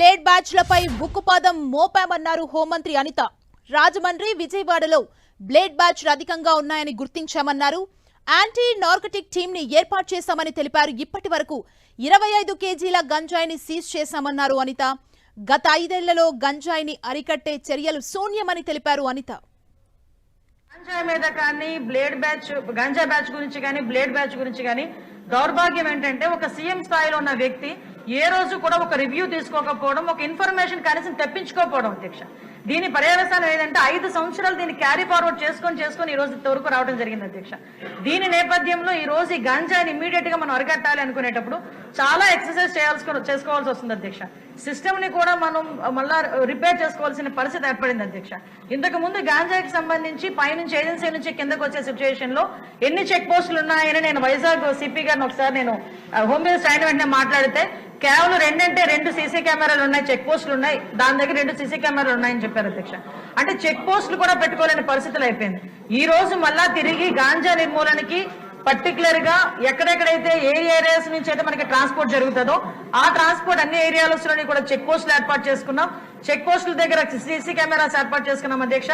Blade బ్యాచ్లపై ఉక్కుపాదం మోపామన్నారు హోంమంత్రి అనిత. రాజమండ్రి విజయవాడలో బ్లేడ్ బ్యాచ్లు అధికంగా ఉన్నాయని గుర్తించామన్నారు. యాంటీ నార్కటిక్ టీంని ఏర్పాటు చేశామని తెలిపారు. ఇప్పటి వరకు ఇరవై ఐదు కేజీల గంజాయిని సీజ్ చేశామన్నారు అనిత. గత ఐదేళ్ళలో గంజాయిని అరికట్టే చర్యలు శూన్యమని తెలిపారు అనిత. గంజాయి మీద కానీ బ్లేడ్ బ్యాచ్ గంజా బ్యాచ్ గురించి కానీ బ్లేడ్ బ్యాచ్ గురించి కానీ దౌర్భాగ్యం ఏంటంటే ఒక సీఎం స్థాయిలో ఉన్న వ్యక్తి ఏ రోజు కూడా ఒక రివ్యూ తీసుకోకపోవడం ఒక ఇన్ఫర్మేషన్ కనీసం తెప్పించుకోకపోవడం అధ్యక్ష. దీని పర్యవసానం ఏదంటే ఐదు సంవత్సరాలు దీన్ని క్యారీ ఫార్వర్డ్ చేసుకొని చేసుకొని ఈ రోజు ఇంతవరకు రావడం జరిగింది అధ్యక్ష. దీని నేపథ్యంలో ఈ రోజు ఈ గంజాని ఇమీడియట్గా మనం అరికట్టాలి అనుకునేటప్పుడు చాలా ఎక్సర్సైజ్ చేయాల్సి చేసుకోవాల్సి వస్తుంది అధ్యక్ష. సిస్టమ్ని కూడా మనం మళ్ళా రిపేర్ చేసుకోవాల్సిన పరిస్థితి ఏర్పడింది అధ్యక్ష. ఇంతకు ముందు గాంజాకి సంబంధించి పైనుంచి ఏజెన్సీ నుంచి కిందకు వచ్చే సిచ్యువేషన్లో ఎన్ని చెక్ పోస్టులు ఉన్నాయని నేను వైజాగ్ సిపి గారిని ఒకసారి నేను హోమ్ మినిస్టర్ అయిన వెంటనే మాట్లాడితే కేవలం రెండంటే రెండు సీసీ కెమెరాలు ఉన్నాయి చెక్ పోస్టులు ఉన్నాయి. దాని దగ్గర రెండు సీసీ కెమెరాలు ఉన్నాయని చెప్పారు అధ్యక్ష. అంటే చెక్ పోస్టులు కూడా పెట్టుకోలేని పరిస్థితులు అయిపోయింది. ఈ రోజు మళ్ళా తిరిగి గాంజా నిర్మూలనకి పర్టికులర్గా ఎక్కడెక్కడైతే ఏ ఏరియాస్ నుంచి అయితే మనకి ట్రాన్స్పోర్ట్ జరుగుతుందో ఆ ట్రాన్స్పోర్ట్ అన్ని ఏరియాస్లోని కూడా చెక్ పోస్టులు ఏర్పాటు చేసుకున్నాం. చెక్ పోస్టుల దగ్గర సీసీ కెమెరాస్ ఏర్పాటు చేసుకున్నాం అధ్యక్ష.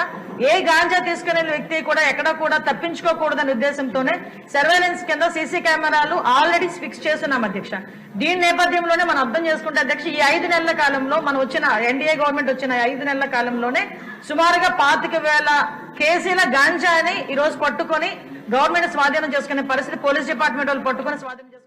ఏ గాంజా తీసుకునే వ్యక్తి కూడా ఎక్కడ కూడా తప్పించుకోకూడదనే ఉద్దేశంతోనే సర్వేలెన్స్ కింద సీసీ కెమెరాలు ఆల్రెడీ ఫిక్స్ చేస్తున్నాం అధ్యక్ష. దీని నేపథ్యంలోనే మనం అర్థం చేసుకుంటే అధ్యక్ష ఈ ఐదు నెలల కాలంలో మనం వచ్చిన ఎన్డీఏ గవర్నమెంట్ వచ్చిన ఐదు నెలల కాలంలోనే సుమారుగా పాతిక వేల కేసీల గాంజాని ఈ రోజు పట్టుకొని గవర్నమెంట్ స్వాధీనం చేసుకునే పరిస్థితి పోలీస్ డిపార్ట్మెంట్ వాళ్ళు పట్టుకొని స్వాధీనం చేసుకునే